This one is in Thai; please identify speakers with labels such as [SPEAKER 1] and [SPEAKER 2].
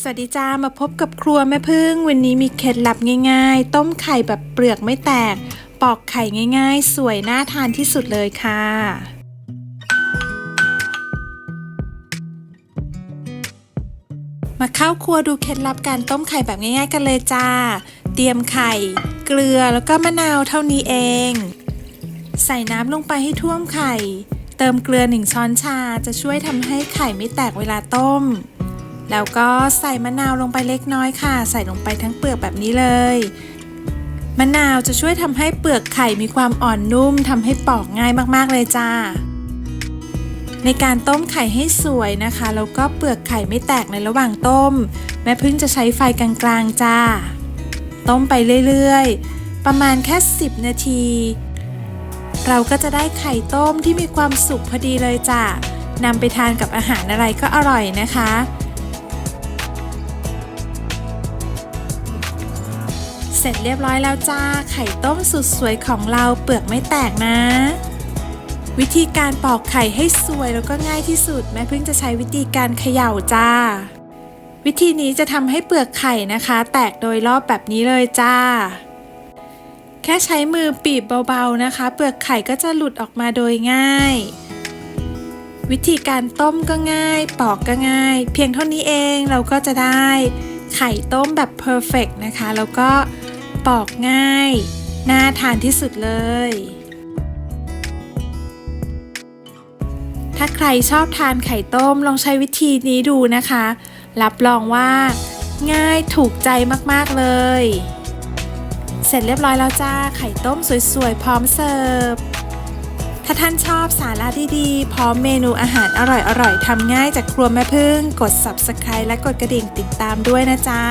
[SPEAKER 1] สวัสดีจ้ามาพบกับครัวแม่พึ่ง วันนี้มีเคล็ดลับง่าย ๆ ต้มไข่แบบเปลือกไม่แตก ปอกไข่ง่าย ๆ สวยน่าทานที่สุดเลยค่ะ มาเข้าครัวดูเคล็ดลับการต้มไข่แบบง่าย ๆ กันเลยจ้า เตรียมไข่ เกลือแล้วก็มะนาวเท่านี้เอง ใส่น้ำลงไปให้ท่วมไข่ เติมเกลือหนึ่งช้อนชาจะช่วยทำให้ไข่ไม่แตกเวลาต้ม แล้วก็ใส่มะนาวลงไปเล็กน้อยค่ะ ใส่ลงไปทั้งเปลือกแบบนี้เลย มะนาวจะช่วยทำให้เปลือกไข่มีความอ่อนนุ่มทำให้ปอกง่ายมากๆเลยจ้า ในการต้มไข่ให้สวยนะคะ แล้วก็เปลือกไข่ไม่แตกในระหว่างต้ม แม่พึ่งจะใช้ไฟกลางๆจ้า ต้มไปเรื่อยๆ ประมาณแค่ 10 นาที เราก็จะได้ไข่ต้มที่มีความสุกพอดีเลยจ้านำไปทานกับอาหารอะไรก็อร่อยนะคะ สร็จเรียบร้อยแล้วจ้า ไข่ต้มสุดสวยของเราเปลือกไม่แตกนะ วิธีการปอกไข่ให้สวยแล้วก็ง่ายที่สุด แม่พึ่งจะใช้วิธีการเขย่าจ้า วิธีนี้จะทำให้เปลือกไข่นะคะ แตกโดยรอบแบบนี้เลยจ้า แค่ใช้มือปีบเบาๆนะคะ เปลือกไข่ก็จะหลุดออกมาโดยง่าย วิธีการต้มก็ง่าย ปอกก็ง่าย เพียงเท่านี้เองเราก็จะได้ไข่ต้มแบบ perfect นะคะ แล้วก็ ปอกง่าย น่าทานที่สุดเลย ถ้าใครชอบทานไข่ต้มลองใช้วิธีนี้ดูนะคะ รับรองว่า ง่ายถูกใจมากๆเลย เสร็จเรียบร้อยแล้วจ้า ไข่ต้มสวยๆ พร้อมเสิร์ฟถ้าท่านชอบสาระดีๆ พร้อมเมนูอาหารอร่อยๆ ทำง่ายจากครัวแม่พึ่ง กด subscribe และกดกระดิ่งติดตามด้วยนะจ๊ะ